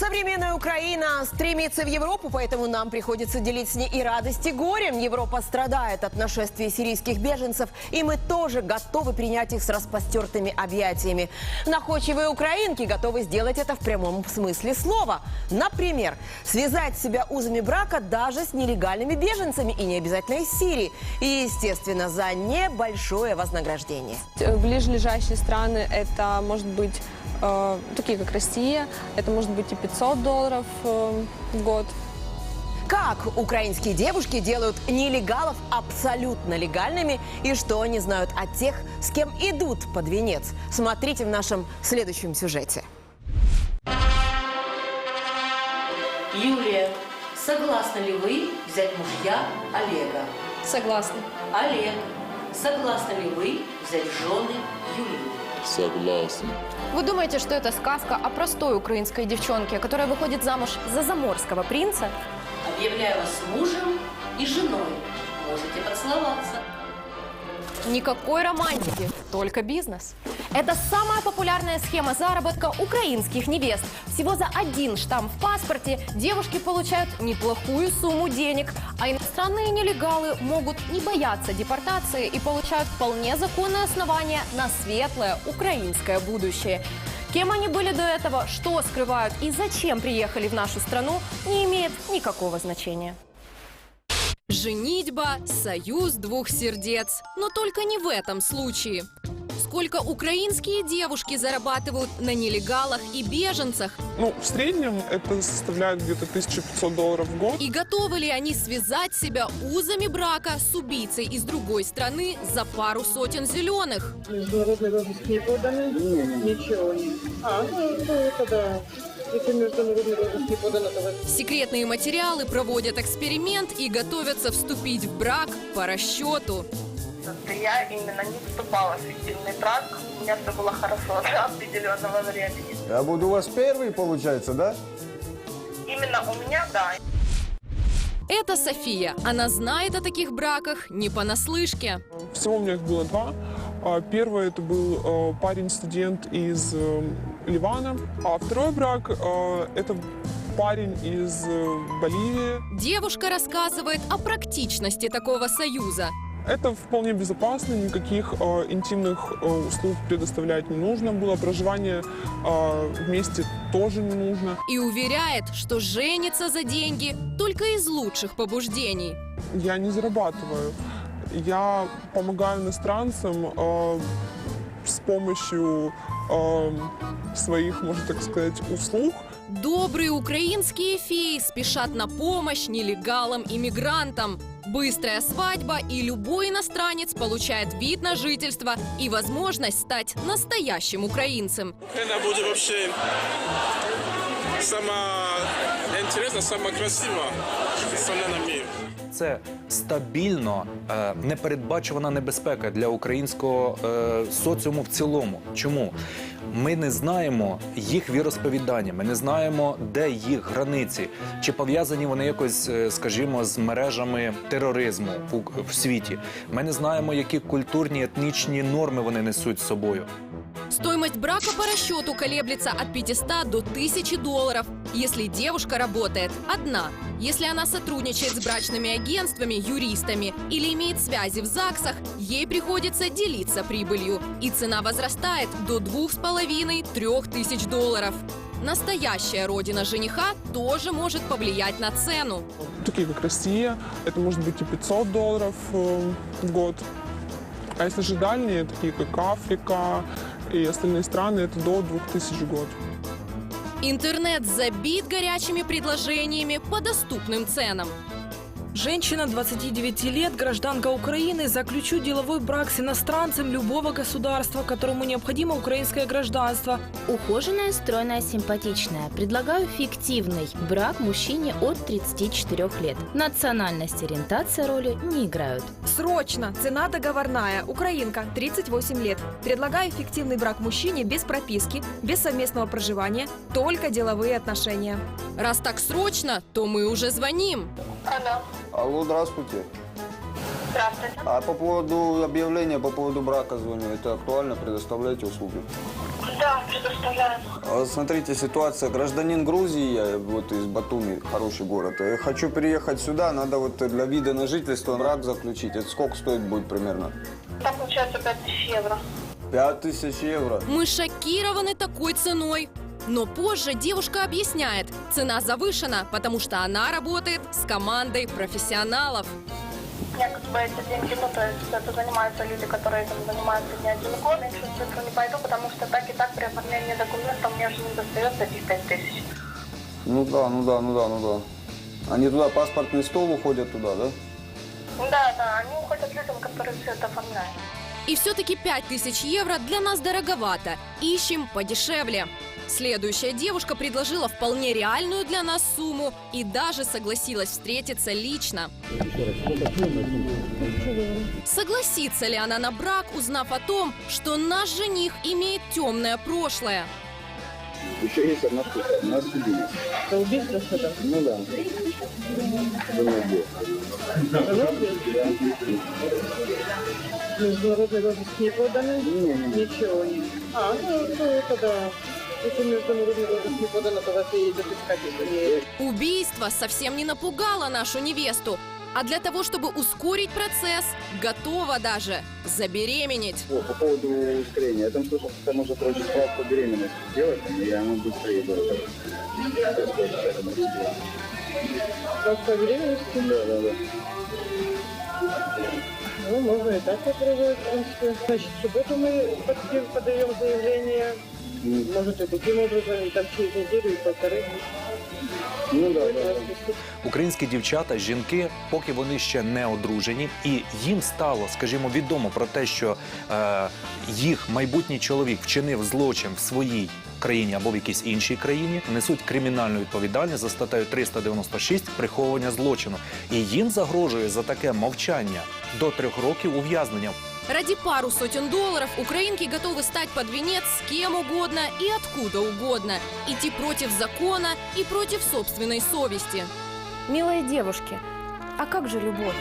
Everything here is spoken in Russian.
Современная Украина стремится в Европу, поэтому нам приходится делить с ней и радость, и горем. Европа страдает от нашествия сирийских беженцев, и мы тоже готовы принять их с распостертыми объятиями. Находчивые украинки готовы сделать это в прямом смысле слова. Например, связать себя узами брака даже с нелегальными беженцами, и не обязательно из Сирии. И, естественно, за небольшое вознаграждение. Ближайшие страны это может быть э, такие как Россия, это может быть и 500 долларов э, в год. Как украинские девушки делают нелегалов абсолютно легальными и что они знают о тех, с кем идут под венец? Смотрите в нашем следующем сюжете. Юлия, согласны ли вы взять мужья Олега? Согласна. Олег, согласны ли вы взять жены Юлию? Согласен. Вы думаете, что это сказка о простой украинской девчонке, которая выходит замуж за заморского принца? Объявляю вас мужем и женой. Можете поцеловаться. Никакой романтики, только бизнес. Это самая популярная схема заработка украинских невест. Всего за один штамп в паспорте девушки получают неплохую сумму денег, а иностранные нелегалы могут не бояться депортации и получают вполне законное основание на светлое украинское будущее. Кем они были до этого, что скрывают и зачем приехали в нашу страну, не имеет никакого значения. Женитьба – союз двух сердец. Но только не в этом случае. Сколько украинские девушки зарабатывают на нелегалах и беженцах? Ну, в среднем это составляет где-то 1500 долларов в год. И готовы ли они связать себя узами брака с убийцей из другой страны за пару сотен зеленых? Международный розыск не поданы? Ничего не. А, ну, ну, это да. Не Секретные материалы проводят эксперимент и готовятся вступить в брак по расчету. Я именно не вступала в фиктивный брак. У меня все было хорошо до определенного времени. Я буду у вас первый, получается, да? Именно у меня, да. Это София. Она знает о таких браках не понаслышке. Всего у меня их было два. А, Первый это был э, парень-студент из э, Ливана, а второй брак э, это парень из э, Боливии. Девушка рассказывает о практичности такого союза. Это вполне безопасно, никаких э, интимных э, услуг предоставлять не нужно было, проживание э, вместе тоже не нужно. И уверяет, что женится за деньги только из лучших побуждений. Я не зарабатываю. Я помогаю иностранцам э, с помощью э, своих, можно так сказать, услуг. Добрые украинские феи спешат на помощь нелегалам и мигрантам. Быстрая свадьба, и любой иностранец получает вид на жительство и возможность стать настоящим украинцем. Это будет вообще самое интересное, самое красивое страна на мире. Це стабільно е, непередбачувана небезпека для українського е, соціуму в цілому. Чому? Ми не знаємо їх віросповідання, ми не знаємо, де їх границі, чи пов'язані вони якось, е, скажімо, з мережами тероризму в, світі. Ми не знаємо, які культурні етнічні норми вони несуть з собою. Стоимость брака по расчету колеблется от 500 до 1000 долларов, если девушка работает одна. Если она сотрудничает с брачными агентствами, юристами или имеет связи в ЗАГСах, ей приходится делиться прибылью. И цена возрастает до 2,5-3 тысяч долларов. Настоящая родина жениха тоже может повлиять на цену. Такие как Россия, это может быть и 500 долларов э, в год. А если же дальние, такие как Африка и остальные страны, это до 2000 в год. Интернет забит горячими предложениями по доступным ценам. Женщина 29 лет, гражданка Украины, заключу деловой брак с иностранцем любого государства, которому необходимо украинское гражданство. Ухоженная, стройная, симпатичная. Предлагаю фиктивный брак мужчине от 34 лет. Национальность ориентация роли не играют. Срочно! Цена договорная. Украинка, 38 лет. Предлагаю фиктивный брак мужчине без прописки, без совместного проживания, только деловые отношения. Раз так срочно, то мы уже звоним. Алло. Алло, здравствуйте. Здравствуйте. А по поводу объявления, по поводу брака звоню. Это актуально? Предоставляете услуги? Да, предоставляем. А, Смотрите, ситуация. Гражданин Грузии, я вот из Батуми, хороший город. Э, Хочу переехать сюда, надо вот для вида на жительство брак заключить. Это сколько стоит будет примерно? Там получается 5000 евро. Пять тысяч евро. Мы шокированы такой ценой. Но позже девушка объясняет, цена завышена, потому что она работает с командой профессионалов. Якобы эти деньги, ну, то есть это занимаются люди, которые этим занимаются не один год. Я цифру не пойду, потому что так и так при оформлении документов мне же не достается этих 5000. Ну да, ну да, ну да, ну да. Они туда паспортный стол уходят туда, да? Да, да, они уходят людям, которые все это оформляют. И все-таки 5000 евро для нас дороговато. Ищем подешевле. Следующая девушка предложила вполне реальную для нас сумму и даже согласилась встретиться лично. Согласится ли она на брак, узнав о том, что наш жених имеет темное прошлое? Еще есть одна штука. У нас убили. Это убийство что-то? Ну да. Международный розыск не поданы? Ничего нет. А, ну, ну это Убийство совсем не напугало нашу невесту. А для того, чтобы ускорить процесс, готова даже забеременеть. О, по поводу ускорения. Я там слышал, что можно, короче, справку беременности сделать, и оно быстрее будет. Справка беременности? Да, да, да. Ну, можно и так попробовать, в принципе. Значит, в субботу мы под- подаем заявление. Может, и таким образом, там через неделю, и полторы. Ну да, да. Українські дівчата, жінки, поки вони ще не одружені, і їм стало, скажімо, відомо про те, що е, їх майбутній чоловік вчинив злочин в своїй країні або в якійсь іншій країні, несуть кримінальну відповідальність за статтею 396 приховування злочину. І їм загрожує за таке мовчання до трьох років ув'язнення. Ради пару сотен долларов украинки готовы стать под венец с кем угодно и откуда угодно. Идти против закона и против собственной совести. Милые девушки, а как же любовь?